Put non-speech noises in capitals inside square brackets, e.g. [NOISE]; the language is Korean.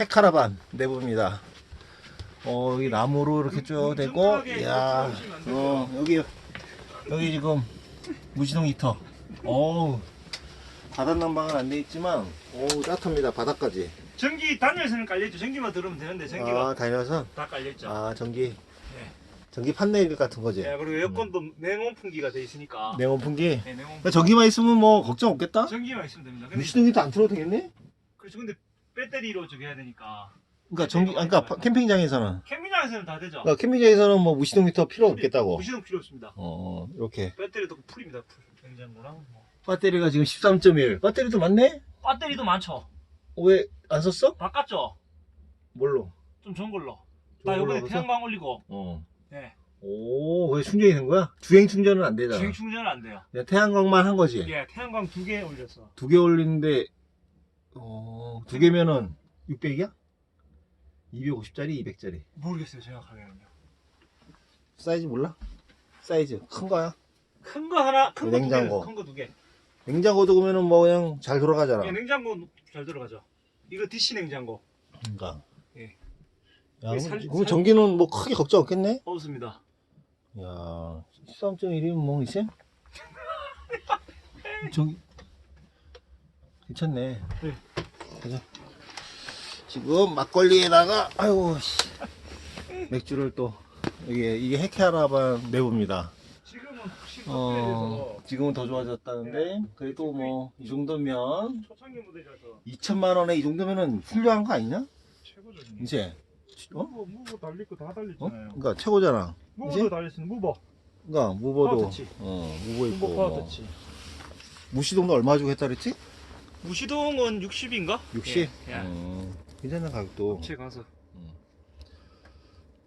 헤카라반 내부입니다. 어, 여기 나무로 이렇게 쭉 되고, 이야, 어, 여기, 여기 지금 무시동 히터. 어우, 바닥 난방은 안 돼 있지만, 어우, 따뜻합니다. 바닥까지. 전기 단열선은 깔려있죠. 전기만 들으면 되는데 전기가 아, 다녀서, 다 깔려있죠. 아, 전기, 네. 전기 판넬 같은 거지. 예, 그리고 에어컨도 냉온풍기가 돼 있으니까. 냉온풍기. 네, 냉온. 그러니까 전기만 있으면 뭐 걱정 없겠다? 전기만 있으면 됩니다. 근데 무시동 히터 안 틀어도 되겠네? 그렇죠. 근데 배터리로 저기 해야 되니까. 그러니까 전기, 아, 그러니까 캠핑장에서는. 캠핑장에서는 다 되죠. 그러니까 캠핑장에서는 뭐 무시동 히터 필요 없겠다고. 무시동 필요 없습니다. 어, 이렇게. 배터리도 풀입니다. 풀. 냉장고랑 뭐. 배터리가 지금 13.1. 배터리도 많네? 배터리도 많죠. 왜 안 썼어? 바꿨죠. 뭘로? 좀 좋은 걸로. 좋은 나 걸로 이번에? 태양광 올리고. 어. 네. 오, 왜 충전이 된 거야? 주행 충전은 안 되잖아. 주행 충전은 안 돼요. 그냥 태양광만 한 거지. 예, 태양광 두 개 올렸어. 두 개 올리는데, 어, 두 개면은 600이야? 250짜리, 200짜리. 모르겠어요, 정확하게는요. 사이즈 몰라? 사이즈. 큰 거야? 큰 거 하나, 큰거두 개, 냉장고. 큰거 두 개. 냉장고도 그러면은 뭐 그냥 잘 돌아가잖아. 예, 냉장고 잘 들어가죠. 이거 DC 냉장고. 그러니까. 예. 야, 이게 살- 그럼 살- 전기는 뭐 크게 걱정 없겠네? 없습니다. 야, 13.1이면 뭐 이제? 저기 [LAUGHS] 괜찮네. 네. 가자. 지금 막걸리에다가 아유 씨. 맥주를 또 이게 이게 헤케아라반 내부입니다. 지금은 혹시 어, 지금은 더 좋아졌다는데 그래도 뭐 이 정도면 초창기 모델이라서 2천만 원에 이 정도면은 훌륭한 거 아니냐? 최고죠. 이제 어? 무버 무버 달릴 거 다 어? 그러니까 최고잖아. 무버도 이제? 달렸어요. 무버. 그러니까 무버도 파워터치. 어 무버 있고 무버 뭐. 파워터치. 무시동도 얼마 주고 했다 그랬지? 무시동은 60인가? 60? 예. 예. 어, 괜찮은 가격도. 제 가서